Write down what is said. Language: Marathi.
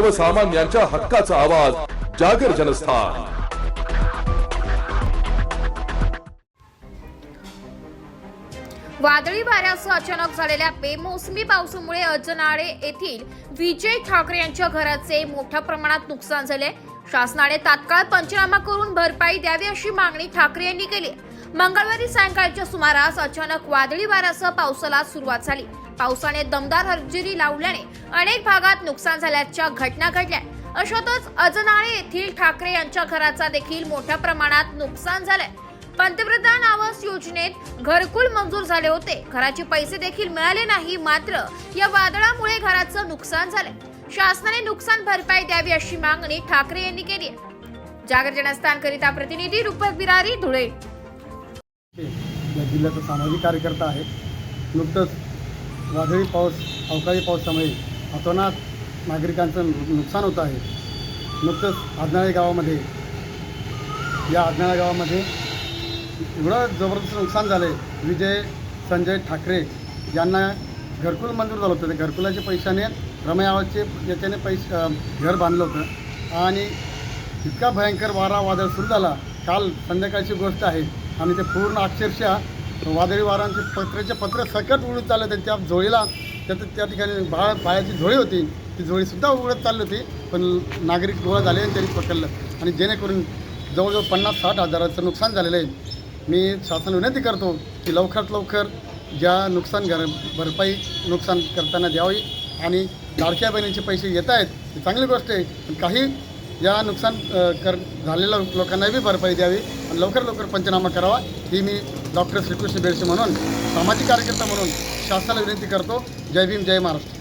सर्वसामान्यांच्या हक्काचा आवाज जागर जनस्थान. वादळी वाऱ्यासह अचानक झालेल्या बेमोसमी पावसामुळे अजनाळे येथील विजय ठाकरे यांच्या घराचे मोठ्या प्रमाणात नुकसान झाले. शासनाने तात्काळ पंचनामा करून भरपाई द्यावी अशी मागणी ठाकरे यांनी केली. मंगळवारी सायंकाळच्या सुमारास अचानक वादळी वाऱ्यासह पावसाला सुरुवात झाली. पावसाने दमदार हजेरी लावल्याने अनेक भागात नुकसान झाल्याच्या घटना घडल्या. अशातच अजनाळे येथील ठाकरे यांच्या घराचा देखील मोठ्या प्रमाणात नुकसान झालंय. पंतप्रधान आवास योजनेत घरकुल मंजूर झाले होते. घराचे पैसे देखील मिळाले नाही मात्र या वादळामुळे घराचं नुकसान झालंय. शासनाने नुकसान भरपाई द्यावी अशी मागणी ठाकरे यांनी केली जागर जनस्थान करिता प्रतिनिधी रुपक बिरारी धुळे. या जिल्ह्याचा सामाजिक कार्यकर्ता आहे नुकतंच वादळी पाऊस अवकाळी पावसामुळे अतोनात नागरिकांचं नुकसान होत आहे. नुकतंच आदनाळे गावामध्ये या आदनाळे गावामध्ये एवढं जबरदस्त नुकसान झालं आहे विजय संजय ठाकरे यांना घरकुल मंजूर झालं होतं. त्या घरकुलाच्या पैशाने रमयावाचे याच्याने पैसे घर बांधलं होतं. आणि इतका भयंकर वारा वादळ सुरू झाला. काल संध्याकाळची गोष्ट आहे. आणि ते पूर्ण अक्षरशः वादळी वारांचे पत्र्याचे पत्र सकट उडत चाललं होते. त्या झोळीला त्या त्या ठिकाणी बाळ पायाची झोळी होती. ती झोळीसुद्धा उडत चालली होती पण नागरिक गोळा झाले आणि त्यांनी पकडलं. आणि जेणेकरून जवळजवळ पन्नास साठ हजाराचं नुकसान झालेलं आहे. मी शासन विनंती करतो की लवकरात लवकर ज्या नुकसान घर भरपाई नुकसान करताना द्यावी आणि लाडक्या बहिणीचे पैसे येत आहेत ही चांगली गोष्ट आहे. पण काही या नुकसान कर झालेल्या लोकांना बी भरपाई द्यावी. लवकर लवकर पंचनामा करावा ही मी डॉक्टर श्रीकृष्ण बेडसे म्हणून सामाजिक कार्यकर्ता म्हणून शासनाला विनंती करतो. जय भीम जय महाराष्ट्र.